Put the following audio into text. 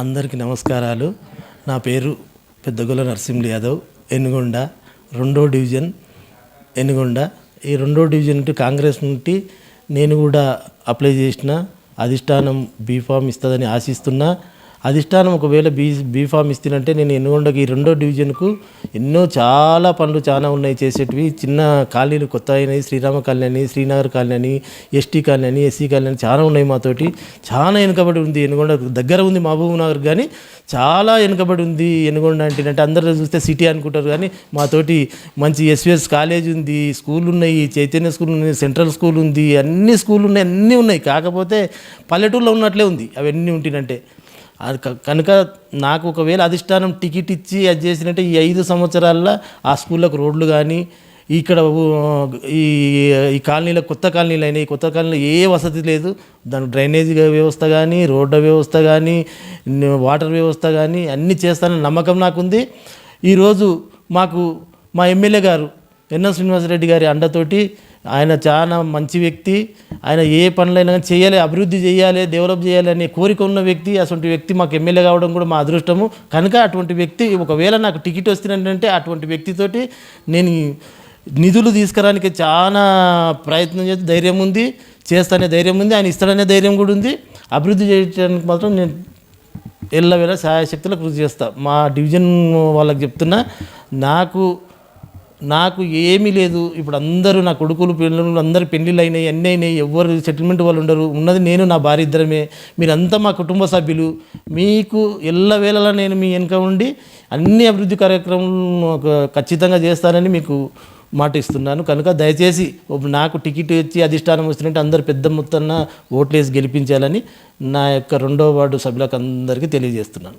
అందరికీ నమస్కారాలు. నా పేరు పెద్దగొల్ల నరసింహ యాదవ్. ఎనుగొండ రెండో డివిజన్. ఎనుగొండ. ఈ రెండో డివిజన్ నుండి కాంగ్రెస్ నుండి నేను కూడా అప్లై చేసిన అధిష్టానం బీఫామ్ ఇస్తుందని ఆశిస్తున్నా. అధిష్టానం ఒకవేళ బీ బీఫామ్ ఇస్తున్నంటే నేను ఎన్నుగొండకి ఈ రెండో డివిజన్కు ఎన్నో చాలా పనులు చాలా ఉన్నాయి చేసేటివి. చిన్న కాలనీలు కొత్త అయినాయి. శ్రీరామ కాలనీ అని శ్రీనగర్ కాలనీ అని ఎస్టీ కాలనీ అని ఎస్సీ కాలనీ అని చాలా ఉన్నాయి మాతోటి. చాలా వెనుకబడి ఉంది ఎనుగొండ దగ్గర ఉంది మహబూబ్ నగర్ కానీ చాలా వెనుకబడి ఉంది ఎనుగొండ అంటే అంటే అందరూ చూస్తే సిటీ అనుకుంటారు కానీ మాతోటి మంచి ఎస్విఎస్ కాలేజ్ ఉంది స్కూల్ ఉన్నాయి చైతన్య స్కూల్ ఉంది సెంట్రల్ స్కూల్ ఉంది అన్ని స్కూల్ ఉన్నాయి అన్నీ ఉన్నాయి. కాకపోతే పల్లెటూరులో ఉన్నట్లే ఉంది. అవన్నీ ఉంటినంటే అది కనుక నాకు ఒకవేళ అధిష్టానం టికెట్ ఇచ్చి అది చేసినట్టే ఈ ఐదు సంవత్సరాల్లో ఆ స్కూళ్ళకు రోడ్లు కానీ ఇక్కడ ఈ ఈ కాలనీలో కొత్త కాలనీలు అయినాయి కొత్త కాలనీలో ఏ వసతి లేదు దాని డ్రైనేజ్ వ్యవస్థ కానీ రోడ్డు వ్యవస్థ కానీ వాటర్ వ్యవస్థ కానీ అన్నీ చేస్తానని నమ్మకం నాకుంది. ఈరోజు మాకు మా ఎమ్మెల్యే గారు ఎన్ఎస్ శ్రీనివాసరెడ్డి గారి అండతోటి ఆయన చాలా మంచి వ్యక్తి. ఆయన ఏ పనులైనా కానీ చేయాలి అభివృద్ధి చేయాలి డెవలప్ చేయాలి అనే కోరిక ఉన్న వ్యక్తి అటువంటి వ్యక్తి మాకు ఎమ్మెల్యే కావడం కూడా మా అదృష్టము. కనుక అటువంటి వ్యక్తి ఒకవేళ నాకు టికెట్ వస్తున్నట్టే అటువంటి వ్యక్తితోటి నేను నిధులు తీసుకురానికి చాలా ప్రయత్నం చేసి ధైర్యం ఉంది చేస్తానే ధైర్యం ఉంది ఆయన ఇస్తాడనే ధైర్యం కూడా ఉంది. అభివృద్ధి చేయడానికి మాత్రం నేను ఎల్లవేళ శాయశక్తులు కృషి చేస్తా. మా డివిజన్ వాళ్ళకి చెప్తున్నా నాకు నాకు ఏమీ లేదు. ఇప్పుడు అందరూ నా కొడుకులు పిల్లలు అందరు పెళ్ళిళ్ళు అయినాయి అన్నీ అయినాయి. ఎవరు సెటిల్మెంట్ వాళ్ళు ఉండరు. ఉన్నది నేను నా భార్య ఇద్దరమే. మీరంతా మా కుటుంబ సభ్యులు. మీకు ఎల్లవేళలా నేను మీ వెనుక ఉండి అన్ని అభివృద్ధి కార్యక్రమాలు ఖచ్చితంగా చేస్తానని మీకు మాట ఇస్తున్నాను. కనుక దయచేసి నాకు టికెట్ ఇచ్చి అధిష్టానం వస్తున్నట్టు అందరు పెద్ద మొత్తాన ఓట్లేసి గెలిపించాలని నా యొక్క రెండో వార్డు సభ్యులకు అందరికీ తెలియజేస్తున్నాను.